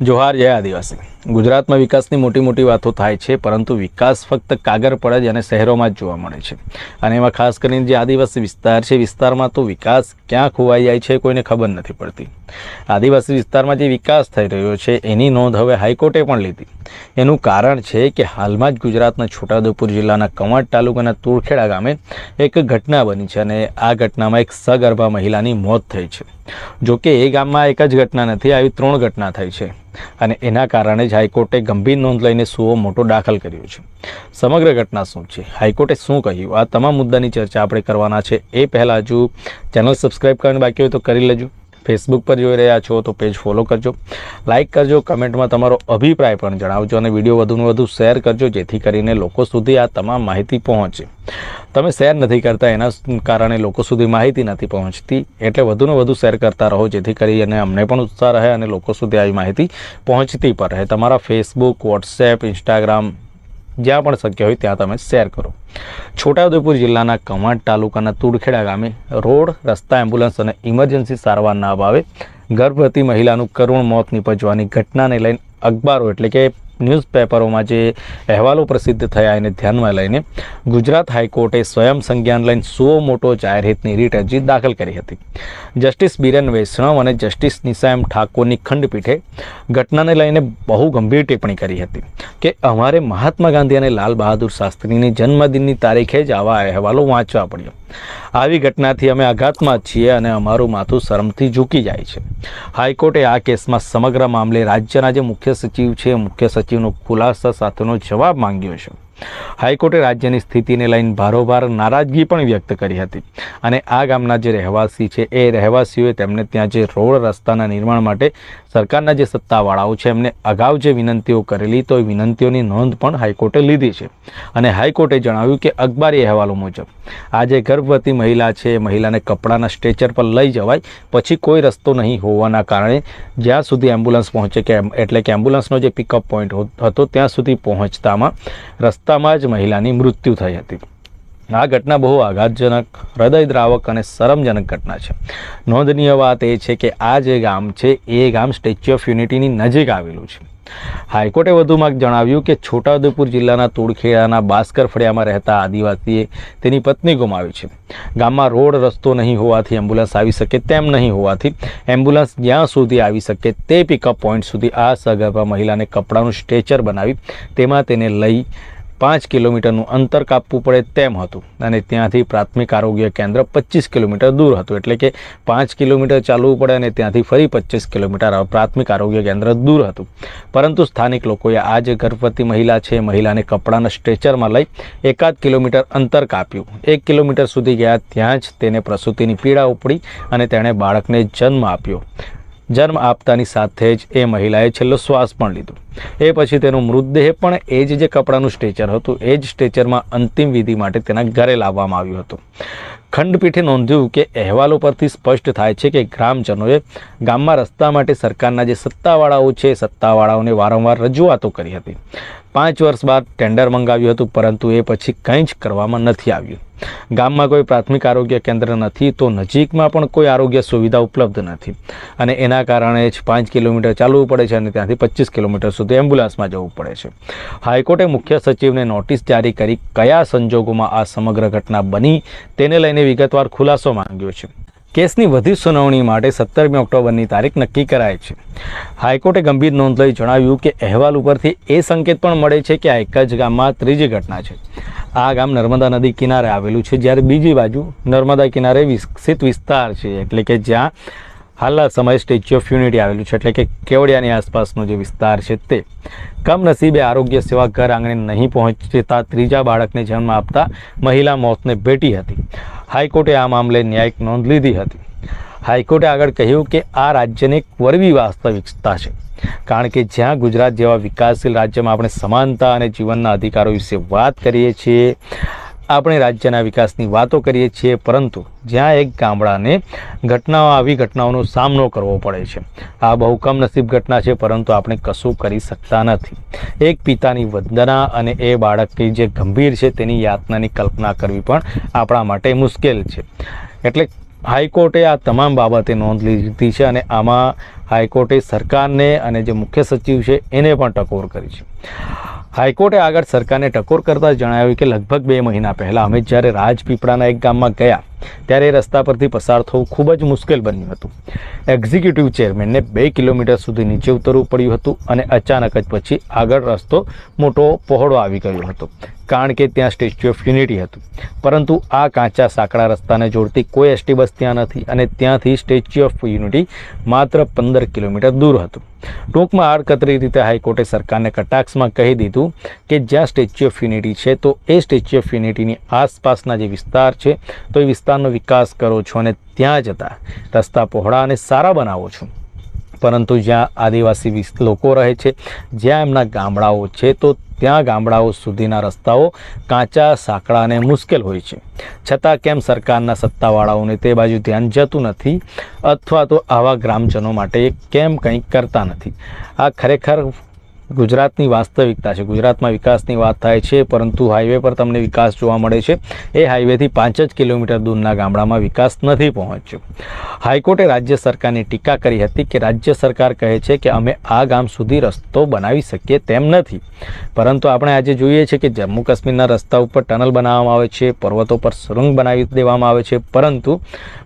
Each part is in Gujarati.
જોહાર જય આદિવાસી. ગુજરાતમાં વિકાસની મોટી મોટી વાતો થાય છે, પરંતુ વિકાસ ફક્ત કાગળ પર જ અને શહેરોમાં જ જોવા મળે છે. અને એમાં ખાસ કરીને જે આદિવાસી વિસ્તાર છે, વિસ્તારમાં તો વિકાસ ક્યાં ખોવાઈ જાય છે કોઈને ખબર નથી પડતી. આદિવાસી વિસ્તારમાં જે વિકાસ થઈ રહ્યો છે, એની નોંધ હવે હાઈકોર્ટે પણ લીધી. એનું કારણ છે કે હાલમાં જ ગુજરાતના છોટાઉદેપુર જિલ્લાના કવાંટ તાલુકાના તુરખેડા ગામે એક ઘટના બની છે અને આ ઘટનામાં એક સગર્ભા મહિલાની મોત થઈ છે. જોકે એ ગામમાં એક જ ઘટના નથી, આવી ત્રણ ઘટના થઈ છે અને એના કારણે જ હાઈકોર્ટે ગંભીર નોંધ લઈને સુઓ મોટો દાખલ કર્યો છે. સમગ્ર ઘટના શું છે? હાઈકોર્ટે શું કહ્યું? આ તમામ મુદ્દાની ચર્ચા આપણે કરવાના છે. એ પહેલાં હજુ ચેનલ સબસ્ક્રાઈબ કરવાની બાકી હોય તો કરી લેજો. ફેસબુક પર જોઈ રહ્યા છો તો પેજ ફોલો કરજો. લાઇક કરજો કમેન્ટમાં તમારો અભિપ્રાય પણ જણાવજો અને વીડિયો વધુને વધુ શેર કરજો, જેથી કરીને લોકો સુધી આ તમામ માહિતી પહોંચે. તમે શેર નથી કરતા, એના કારણે લોકો સુધી માહિતી નથી પહોંચતી, એટલે વધુને વધુ શેર કરતા રહો, જેથી કરીને અમને પણ ઉત્સાહ રહે અને લોકો સુધી આવી માહિતી પહોંચતી પણ રહે. તમારા ફેસબુક વોટ્સએપ ઇન્સ્ટાગ્રામ જ્યાં પણ શક્ય હોય ત્યાં તમે શેર કરો. છોટાઉદેપુર જિલ્લાના કમાટ તાલુકાના તુડખેડા ગામે રોડ, રસ્તા, એમ્બ્યુલન્સ અને ઇમરજન્સી સારવારના અભાવે ગર્ભવતી મહિલાનું કરુણ મોત નીપજવાની ઘટનાને લઈને અખબારો એટલે કે ન્યૂઝપેપરોમાં જે અહેવાલો પ્રસિદ્ધ થયા એને ધ્યાનમાં લઈને ગુજરાત હાઈકોર્ટે સ્વયં સંજ્ઞાન લઈને સો મોટો જાહેરહિતની રીટ અરજી દાખલ કરી હતી. જસ્ટિસ બિરેન વૈષ્ણવ અને જસ્ટિસ નિસામ ઠાકોરની ખંડપીઠે ઘટનાને લઈને બહુ ગંભીર ટિપ્પણી કરી હતી કે અમારે મહાત્મા ગાંધી અને લાલ બહાદુર શાસ્ત્રીની જન્મદિનની તારીખે જ આવા અહેવાલો વાંચવા પડ્યો. આવી ઘટનાથી અમે આઘાતમાં છીએ અને અમારું માથું શરમથી ઝૂકી જાય છે. હાઈકોર્ટે આ કેસમાં સમગ્ર મામલે રાજ્યના જે મુખ્ય સચિવ છે, મુખ્ય સચિવનો ખુલાસા સાથેનો જવાબ માંગ્યો છે. હાઈકોર્ટે રાજ્યની સ્થિતિને લઈને ભારોભાર નારાજગી પણ વ્યક્ત કરી હતી. અને આ ગામના જે રહેવાસી છે, એ રહેવાસીઓએ તેમને ત્યાં જે રોડ રસ્તાના નિર્માણ માટે સરકારના જે સત્તાવાળાઓ છે, એમને અગાઉ જે વિનંતીઓ કરેલી, તો એ વિનંતીઓની નોંધ પણ હાઈકોર્ટે લીધી છે. અને હાઈકોર્ટે જણાવ્યું કે અખબારી અહેવાલો મુજબ, આ જે ગર્ભવતી મહિલા છે મહિલાને કપડાના સ્ટ્રેચર પર લઈ જવાય, પછી કોઈ રસ્તો નહીં હોવાના કારણે જ્યાં સુધી એમ્બ્યુલન્સ પહોંચે કે એટલે કે એમ્બ્યુલન્સનો જે પિકઅપ પોઈન્ટ હતો, ત્યાં સુધી પહોંચતામાં રસ્તામાં જ મહિલાની મૃત્યુ થઈ હતી. આ ઘટના બહુ આઘાતજનક, હૃદયદ્રાવક અને શરમજનક ઘટના છે. નોંધનીય વાત એ છે કે આ જે ગામ છે, એ ગામ સ્ટેચ્યુ ઓફ યુનિટીની નજીક આવેલું છે. હાઈકોર્ટે વધુમાં જણાવ્યું કે છોટાઉદેપુર જિલ્લાના તોડખેડાના બાસ્કર ફળિયામાં રહેતા આદિવાસીએ તેની પત્ની ગુમાવી છે. ગામમાં રોડ રસ્તો નહીં હોવાથી એમ્બ્યુલન્સ આવી શકે તેમ નહીં હોવાથી એમ્બ્યુલન્સ જ્યાં સુધી આવી શકે તે પિકઅપ પોઈન્ટ સુધી આ સગર્ભા મહિલાને કપડાનું સ્ટ્રેચર બનાવી તેમાં તેને લઈ પાંચ કિલોમીટરનું અંતર કાપવું પડે તેમ હતું. અને ત્યાંથી પ્રાથમિક આરોગ્ય કેન્દ્ર પચીસ કિલોમીટર દૂર હતું. એટલે કે પાંચ કિલોમીટર ચાલવું પડે અને ત્યાંથી ફરી પચીસ કિલોમીટર પ્રાથમિક આરોગ્ય કેન્દ્ર દૂર હતું. પરંતુ સ્થાનિક લોકોએ આ જે ગર્ભવતી મહિલા છે, મહિલાને કપડાના સ્ટ્રેચરમાં લઈ એકાદ કિલોમીટર અંતર કાપ્યું. એક કિલોમીટર સુધી ગયા ત્યાં જ તેને પ્રસૂતિની પીડા ઉપડી અને તેણે બાળકને જન્મ આપ્યો. જન્મ આપતાની સાથે જ એ મહિલાએ છેલ્લો શ્વાસ પણ લીધો. એ પછી તેનો મૃતદેહ પણ એ જ જે કપડાનું સ્ટેચર હતું, એ જ સ્ટેચરમાં અંતિમ વિધિ માટે તેના ઘરે લાવવામાં આવ્યું હતું. ખંડપીઠે નોંધ્યું કે અહેવાલો પરથી સ્પષ્ટ થાય છે કે ગ્રામજનોએ ગામમાં રસ્તા માટે સરકારના જે સત્તાવાળાઓ છે, સત્તાવાળાઓને વારંવાર રજૂઆતો કરી હતી. પાંચ વર્ષ બાદ ટેન્ડર મંગાવ્યું હતું, પરંતુ એ પછી કંઈ જ કરવામાં નથી આવ્યું. ગામમાં કોઈ પ્રાથમિક આરોગ્ય કેન્દ્ર નથી, તો નજીકમાં પણ કોઈ આરોગ્ય સુવિધા ઉપલબ્ધ નથી. અને એના કારણે જ પાંચ કિલોમીટર ચાલવું પડે છે અને ત્યાંથી પચીસ કિલોમીટર સુધી એમ્બ્યુલન્સમાં જવું પડે છે. હાઈકોર્ટે મુખ્ય સચિવને નોટિસ જારી કરી કયા સંજોગોમાં આ સમગ્ર ઘટના બની, તેને લઈને વિગતવાર ખુલાસો માંગ્યો છે. કેસની વધુ સુનાવણી માટે સત્તરમી ઓક્ટોબરની તારીખ નક્કી કરાઈ છે. હાઈકોર્ટે ગંભીર નોંધ લઈ જણાવ્યું કે અહેવાલ ઉપરથી એ સંકેત પણ મળે છે કે આ એક જ ગામમાં ત્રીજી ઘટના છે. આ ગામ નર્મદા નદી કિનારે આવેલું છે, જ્યારે બીજી બાજુ નર્મદા કિનારે વિકસિત વિસ્તાર છે, એટલે કે જ્યાં હાલના સમયે સ્ટેચ્યુ ઓફ યુનિટી આવેલું છે એટલે કે કેવડિયાની આસપાસનો જે વિસ્તાર છે તે કમનસીબે આરોગ્ય સેવા ઘર આંગણે નહીં પહોંચતા ત્રીજા બાળકને જન્મ આપતા મહિલા મોતને ભેટી હતી. હાઈકોર્ટે આ મામલે ન્યાયિક નોંધ લીધી હતી. હાઈકોર્ટે આગળ કહ્યું કે આ રાજ્યની એક વરવી વાસ્તવિકતા છે. કારણ કે જ્યાં ગુજરાત જેવા વિકાસશીલ રાજ્યમાં આપણે સમાનતા અને જીવનના અધિકારો વિશે વાત કરીએ છીએ આપણે રાજ્યના વિકાસની વાતો કરીએ છીએ, પરંતુ જ્યાં એક ગામડાને ઘટનાઓ આવી, ઘટનાઓનો સામનો કરવો પડે છે. આ બહુ કમનસીબ ઘટના છે, પરંતુ આપણે કશું કરી શકતા નથી. એક પિતાની વંદના અને એ બાળકની જે ગંભીર છે, તેની યાતનાની કલ્પના કરવી પણ આપણા માટે મુશ્કેલ છે. એટલે હાઈકોર્ટે આ તમામ બાબતે નોંધ લીધી છે અને આમાં હાઈકોર્ટે સરકારને અને જે મુખ્ય સચિવ છે, એને પણ ટકોર કરી છે. હાઈકોર્ટે આગળ સરકારને ટકોર કરતા જણાવ્યું કે લગભગ બે મહિના પહેલાં અમે જ્યારે રાજપીપળાના એક ગામમાં ગયા ત્યારે એ રસ્તા પરથી પસાર થવું ખૂબ જ મુશ્કેલ બન્યું હતું. એક્ઝિક્યુટિવ ચેરમેનને બે કિલોમીટર સુધી નીચે ઉતરવું પડ્યું હતું અને અચાનક જ પછી આગળ રસ્તો મોટો પહોળો આવી ગયો હતો. કારણ કે ત્યાં સ્ટેચ્યુ ઓફ યુનિટી હતું. પરંતુ આ કાચા સાંકડા રસ્તાને જોડતી કોઈ એસટી બસ ત્યાં નથી અને ત્યાંથી સ્ટેચ્યુ ઓફ યુનિટી માત્ર પંદર કિલોમીટર દૂર હતું. ટૂંકમાં આડકતરી રીતે હાઈકોર્ટે સરકારને કટાક્ષમાં કહી દીધું કે જ્યાં સ્ટેચ્યુ ઓફ યુનિટી છે, તો એ સ્ટેચ્યુ ઓફ યુનિટીની આસપાસના જે વિસ્તાર છે, તો એ વિસ્તારનો વિકાસ કરો છો અને ત્યાં જતા રસ્તા પહોળા અને સારા બનાવો છો. પરંતુ જ્યાં આદિવાસી વિસ- લોકો રહે છે, જ્યાં એમના ગામડાઓ છે, તો ત્યાં ગામડાઓ સુધીના રસ્તાઓ કાચા, સાંકડા અને મુશ્કેલ હોય છે. છતાં કેમ સરકારના સત્તાવાળાઓને તે બાજુ ધ્યાન જતું નથી? અથવા તો આવા ગ્રામજનો માટે કેમ કંઈક કરતા નથી? આ ખરેખર ગુજરાતની વાસ્તવિકતા છે. ગુજરાતમાં વિકાસની વાત થાય છે, પરંતુ હાઈવે પર તમને વિકાસ જોવા મળે છે. એ હાઈવેથી પાંચ જ કિલોમીટર દૂરના ગામડામાં વિકાસ નથી પહોંચ્યો. હાઈકોર્ટે રાજ્ય સરકારની ટીકા કરી હતી કે રાજ્ય સરકાર કહે છે કે અમે આ ગામ સુધી રસ્તો બનાવી શકીએ તેમ નથી. પરંતુ આપણે આજે જોઈએ છીએ કે જમ્મુ કાશ્મીરના રસ્તા ઉપર ટનલ બનાવવામાં આવે છે, પર્વતો પર સુરંગ બનાવી દેવામાં આવે છે, પરંતુ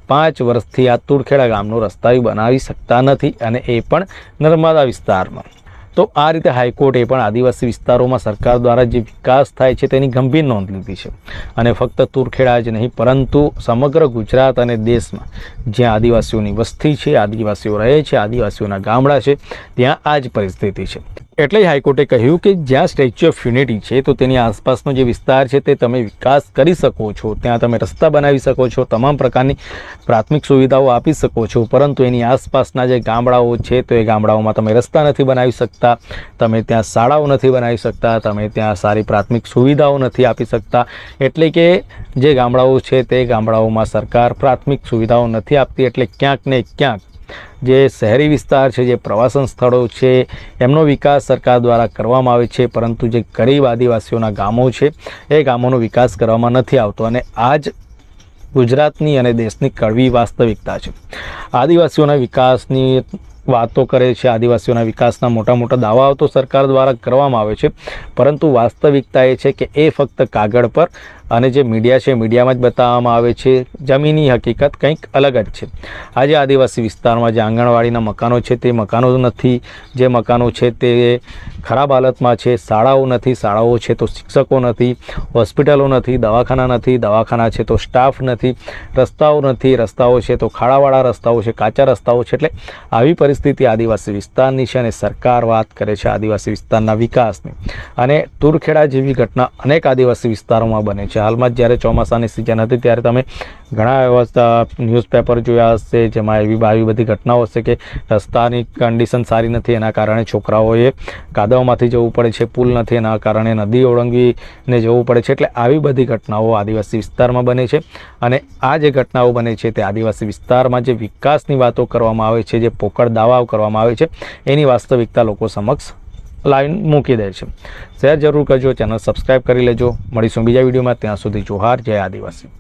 પાંચ વર્ષથી આ તુરખેડા ગામનો રસ્તા બનાવી શકતા નથી અને એ પણ નર્મદા વિસ્તારમાં. તો આ રીતે હાઈકોર્ટે પણ આદિવાસી વિસ્તારોમાં સરકાર દ્વારા જે વિકાસ થાય છે તેની ગંભીર નોંધ લીધી છે. અને ફક્ત તુરખેડા જ નહીં, પરંતુ સમગ્ર ગુજરાત અને દેશમાં જ્યાં આદિવાસીઓની વસ્તી છે, આદિવાસીઓ રહે છે, આદિવાસીઓના ગામડા છે, ત્યાં આ જ પરિસ્થિતિ છે. એટલે હાઈકોર્ટે કહ્યું કે જ્યાં સ્ટેચ્યુ ઓફ યુનિટી છે, તો તેની આસપાસનો જે વિસ્તાર છે, તે તમે વિકાસ કરી શકો છો. ત્યાં તમે રસ્તા બનાવી શકો છો, તમામ પ્રકારની પ્રાથમિક સુવિધાઓ આપી શકો છો. પરંતુ એની આસપાસના જે ગામડાઓ છે, તો એ ગામડાઓમાં તમે રસ્તા નથી બનાવી શકતા, તમે ત્યાં શાળાઓ નથી બનાવી શકતા, તમે ત્યાં સારી પ્રાથમિક સુવિધાઓ નથી આપી શકતા. એટલે કે જે ગામડાઓ છે, તે ગામડાઓમાં સરકાર પ્રાથમિક સુવિધાઓ નથી આપતી, એટલે ક્યાંક ને ક્યાંક જે શહેરી વિસ્તાર છે, જે પ્રવાસન સ્થળો છે, એમનો વિકાસ સરકાર દ્વારા કરવામાં આવે છે, પરંતુ જે ગરીબ આદિવાસીઓના ગામો છે, એ ગામોનો વિકાસ કરવામાં નથી આવતો અને આ જ ગુજરાતની અને દેશની કડવી વાસ્તવિકતા છે. આદિવાસીઓના વિકાસની વાતો કરે છે, આદિવાસીઓના વિકાસના મોટા મોટા દાવાઓ તો સરકાર દ્વારા કરવામાં આવે છે, પરંતુ વાસ્તવિકતા એ છે કે એ ફક્ત કાગળ પર અને જે મીડિયા છે, મીડિયામાં જ બતાવવામાં આવે છે, જમીની હકીકત કંઈક અલગ જ છે. આજે આદિવાસી વિસ્તારમાં જે આંગણવાડીના મકાનો છે, તે મકાનો નથી, જે મકાનો છે, તે ખરાબ હાલતમાં છે, શાળાઓ નથી, શાળાઓ છે, તો શિક્ષકો નથી, હોસ્પિટલો નથી, દવાખાના નથી, દવાખાના છે, તો સ્ટાફ નથી, રસ્તાઓ નથી, રસ્તાઓ છે, તો ખાડાવાળા રસ્તાઓ છે, કાચા રસ્તાઓ છે, એટલે આવી પરિસ્થિતિ આદિવાસી વિસ્તારની છે અને સરકાર વાત કરે છે આદિવાસી વિસ્તારના વિકાસની. અને તુરખેડા જેવી ઘટના અનેક આદિવાસી વિસ્તારોમાં બને છે. હાલમાં જ્યારે ચોમાસાની સિઝન હતી ત્યારે તમે ઘણા એવા ન્યૂઝપેપર જોયા હશે, જેમાં એવી આવી બધી ઘટનાઓ હશે કે રસ્તાની કન્ડિશન સારી નથી, એના કારણે છોકરાઓએ કાદવમાંથી જવું પડે છે, પુલ નથી, એના કારણે નદી ઓળંગીને જવું પડે છે. એટલે આવી બધી ઘટનાઓ આદિવાસી વિસ્તારમાં બને છે. અને આ જે ઘટનાઓ બને છે તે આદિવાસી વિસ્તારમાં જે વિકાસની વાતો કરવામાં આવે છે, જે પોકળ દાવાઓ કરવામાં આવે છે. એની વાસ્તવિકતા લોકો સમક્ષ લાઈન મૂકી દે છે. શેર જરૂર કરજો, ચેનલ સબસ્ક્રાઈબ કરી લેજો. મળીશું બીજા વિડીયોમાં. ત્યાં સુધી જોહાર. જય આદિવાસી.